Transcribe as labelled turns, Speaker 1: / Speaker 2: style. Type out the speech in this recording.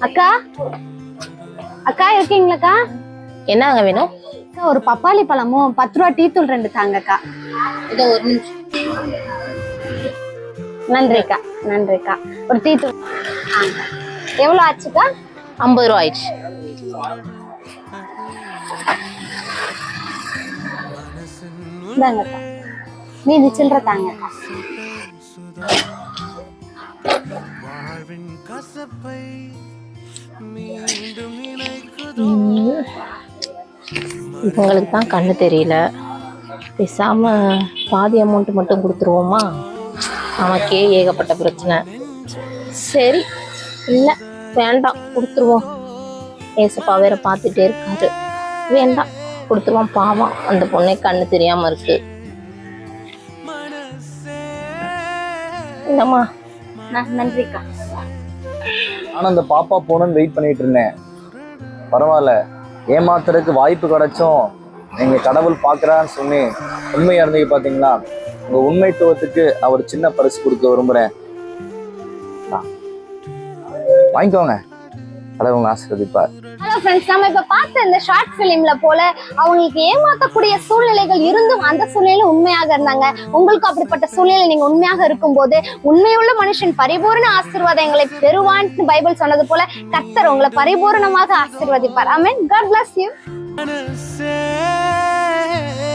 Speaker 1: அக்கா? அக்கா இருக்கீங்களாக்கா?
Speaker 2: என்னங்க வேணும்?
Speaker 1: அக்கா ஒரு பப்பாளி பழமும் பத்து ரூபா டீ தூள் ரெண்டு தாங்கக்கா.
Speaker 2: இதோ ஒரு நிமிஷம்.
Speaker 1: நன்றிக்கா நன்றிக்கா. ஒரு டீ தூள். ஆ. எவ்வளவு ஆச்சுக்கா?
Speaker 2: ஐம்பது ரூபா ஆயிடுச்சு.
Speaker 1: இந்தாங்கக்கா. மீதி சில்லற தாங்கக்கா
Speaker 2: இவங்களுக்கு தான் கண்ணு தெரியல. பேசாம பாதி அமௌண்ட் மட்டும் கொடுத்துருவோமா? நமக்கே ஏகப்பட்ட பிரச்சனை. சரி. இல்லை வேண்டாம். கொடுத்துருவோம். ஏசப்பா வேற பார்த்துட்டே இருக்காரு. வேண்டாம். கொடுத்துருவோம். பாவம். அந்த பொண்ணே கண்ணு தெரியாம இருக்கு. இல்லம்மா
Speaker 1: ந- நன்றிக்கா.
Speaker 3: ஆனா அந்த பாப்பா போகணுன்னு வெயிட் பண்ணிட்டு இருந்தேன். பரவாயில்ல. ஏமாத்துறதுக்கு வாய்ப்பு கிடைச்சும். நீங்க கடவுள் பாக்குறான்னு சொல்லி உண்மையா இருந்தீங்க பாத்தீங்களா? உங்க உண்மைத்துவத்துக்கு அவர் சின்ன பரிசு கொடுக்க விரும்புறேன். வாங்கிக்கோங்க. கடவுள் ஆசீர்வதிப்பார்
Speaker 1: ஹலோ ஃப்ரெண்ட்ஸ் நம்ம இப்ப பார்த்த இந்த ஷார்ட் பிலிம்ல போல அவங்களுக்கு ஏமாத்தக்கூடிய சூழ்நிலைகள் இருந்தும் அந்த சூழ்நிலையில உண்மையாக இருந்தாங்க. உங்களுக்கு அப்படிப்பட்ட சூழ்நிலை நீங்க உண்மையாக இருக்கும்போது உண்மையுள்ள மனுஷன் பரிபூர்ண ஆசீர்வாதங்களை பெறுவான்னு பைபிள் சொன்னது போல கர்த்தர் உங்களை பரிபூர்ணமாக ஆசீர்வதிப்பார். ஆமென் காட் bless you.
Speaker 4: மனசே